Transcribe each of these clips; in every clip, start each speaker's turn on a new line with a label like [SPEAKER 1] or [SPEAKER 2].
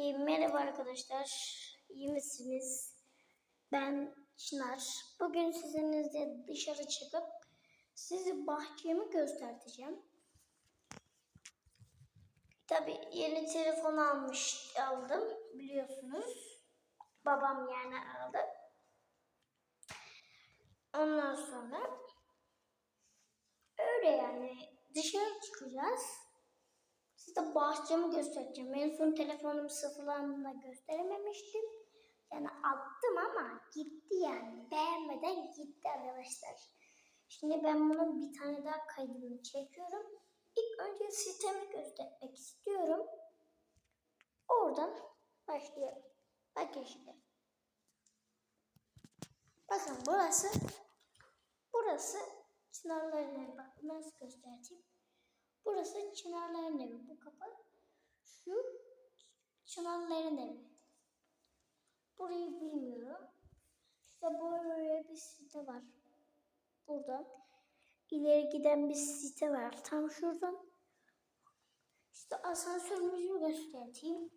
[SPEAKER 1] E, merhaba arkadaşlar. İyi misiniz? Ben Çınar. Bugün sizinle dışarı çıkıp sizi bahçemi göstereceğim. Tabi yeni telefon almış aldım biliyorsunuz. Babam yani aldı. Ondan sonra öyle yani dışarı çıkacağız. Size bahçemi göstereceğim. En son telefonum sıfırlandığında gösterememiştim. Yani attım ama gitti yani. Beğenmeden gitti arkadaşlar. Şimdi ben bunun bir tane daha kaydını çekiyorum. İlk önce sitemi göstermek istiyorum. Oradan başlayalım. Bakın şimdi. Bakın burası burası Çınarların. Bak nasıl göstereyim. Burası Çınarların evi. Bu kapı. Şu Çınarların evi. Burayı bilmiyorum. İşte böyle bir site var. Burada. ileri giden bir site var. Tam şuradan. İşte asansörümüzü göstereyim.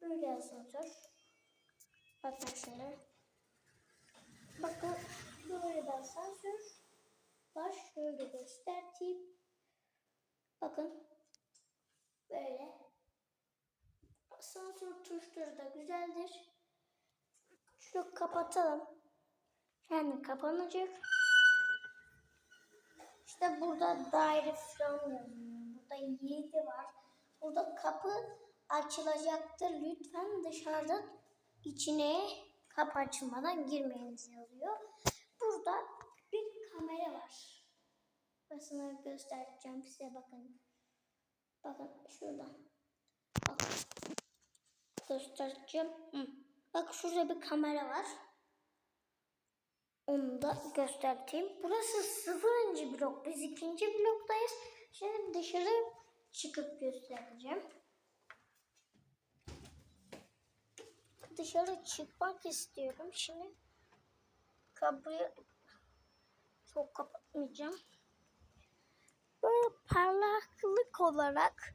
[SPEAKER 1] Böyle asansör. Bakın şöyle. Bakın böyle bir asansör var. Şöyle göstereyim. Bakın. Böyle. Asansör tuşları da güzeldir. Şunu kapatalım. Yani kapanacak. İşte burada daire falan yazıyor. Burada 7 var. Burada kapı açılacaktır. Lütfen dışarıda içine kapı açılmadan girmeyiniz yazıyor. Burada bir kamera var. Burasını göstereceğim size bakın. Bakın şuradan. Bakın. Göstereceğim. Hı. Bak şurada bir kamera var. Onu da göstereyim. Burası sıfırıncı blok. Biz ikinci bloktayız. Şimdi dışarı çıkıp göstereceğim. Dışarı çıkmak istiyorum. Şimdi kapıyı çok kapatmayacağım. Böyle parlaklık olarak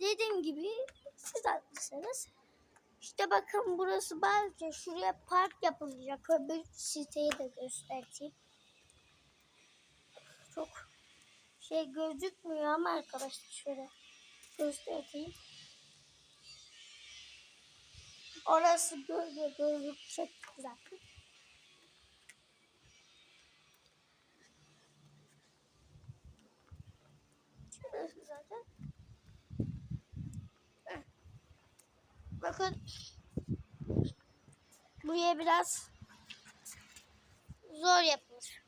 [SPEAKER 1] dediğim gibi siz haklısınız. İşte bakın burası Balca. Şuraya park yapılacak. Öbür siteyi de göstereyim. Çok şey gözükmüyor ama arkadaşlar şöyle göstereyim. Orası böyle gözükecek zaten. Şurası zaten. Heh. Bakın buraya biraz zor yapılır.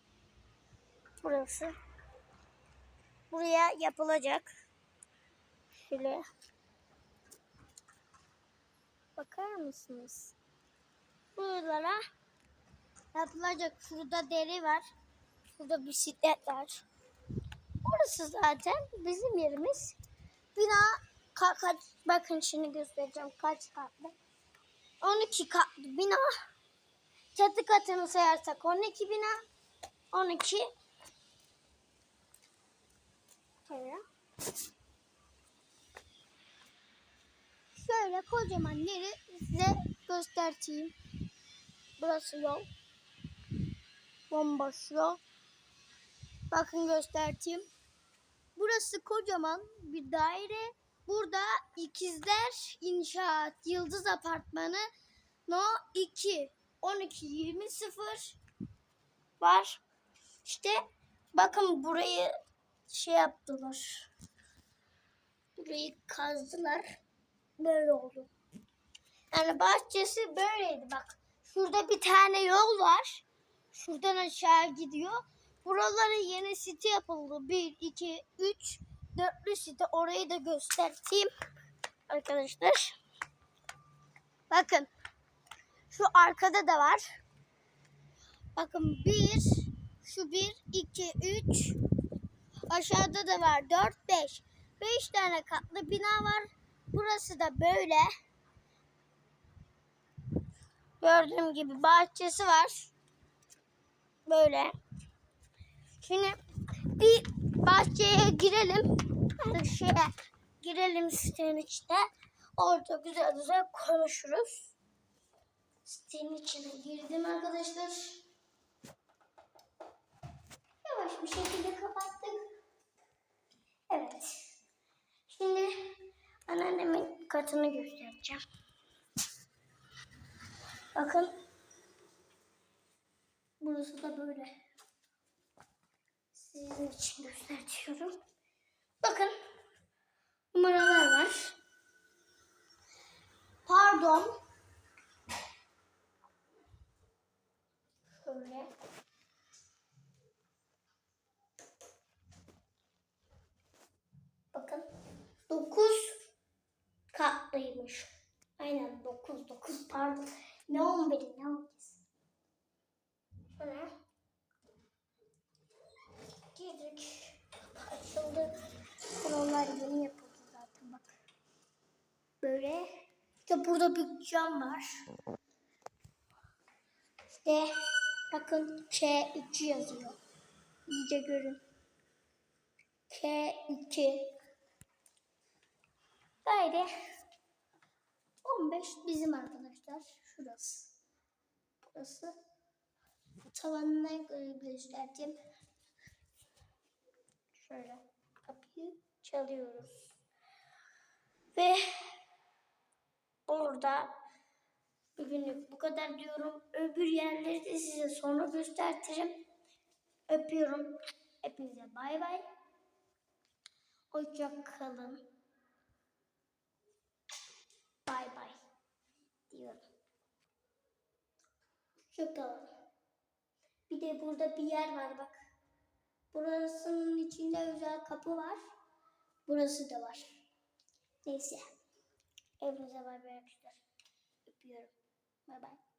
[SPEAKER 1] Burası. Buraya yapılacak. Şöyle. Bakar mısınız? Buralara yapılacak. Şurada deri var. Şurada bisiklet var. Burası zaten bizim yerimiz. Bina ka kaç bakın şimdi göstereceğim kaç katlı. 12 katlı bina. Çatı katını sayarsak 12 bina. 12 Şöyle. Şöyle kocaman yeri size göstereyim. Burası yol. Bomboş yol. Bakın göstereyim. Burası kocaman bir daire. Burada ikizler inşaat yıldız apartmanı no 2 12 20 0 var. İşte bakın burayı şey yaptılar. Burayı kazdılar. Böyle oldu. Yani bahçesi böyleydi bak. Şurada bir tane yol var. Şuradan aşağı gidiyor. Buralara yeni site yapıldı. 1, 2, 3, dörtlü site. Orayı da göstereyim arkadaşlar. Bakın. Şu arkada da var. Bakın 1, şu 1, 2, 3. Aşağıda da var 4, 5. 5 tane katlı bina var. Burası da böyle. Gördüğüm gibi bahçesi var. Böyle. Şimdi bir bahçeye girelim. Şeye girelim sitenin içine. Orada güzel güzel konuşuruz. Sitenin içine girdim arkadaşlar. Yavaş bir şekilde kapattık. Evet. Şimdi anneannemin katını göstereceğim. Bakın. Burası da böyle. Sizin için gösteriyorum. Bakın. Numaralar var. Pardon. Şöyle. Bakın. 9 katlıymış. Aynen 9 9 pardon. Ne 11 ne 12. Şöyle. Açıldı. Onlar yeni yapıldı zaten bak. Böyle. İşte burada bir cam var. İşte bakın K2 yazıyor. İyice görün. K2. Daire 15 bizim arkadaşlar. Şurası. Burası. Tavanına göre göstereceğim. Şöyle kapıyı çalıyoruz. Ve burada bugünlük bu kadar diyorum. Öbür yerleri de size sonra göstertirim. Öpüyorum. Hepinize bay bay. Hoşça kalın. Bay bay diyorum. Hoşça kalın. Bir de burada bir yer var bak. Burasının içinde özel kapı var. Burası da var. Neyse. Evinize bay bay arkadaşlar. Öpüyorum. Bay bay.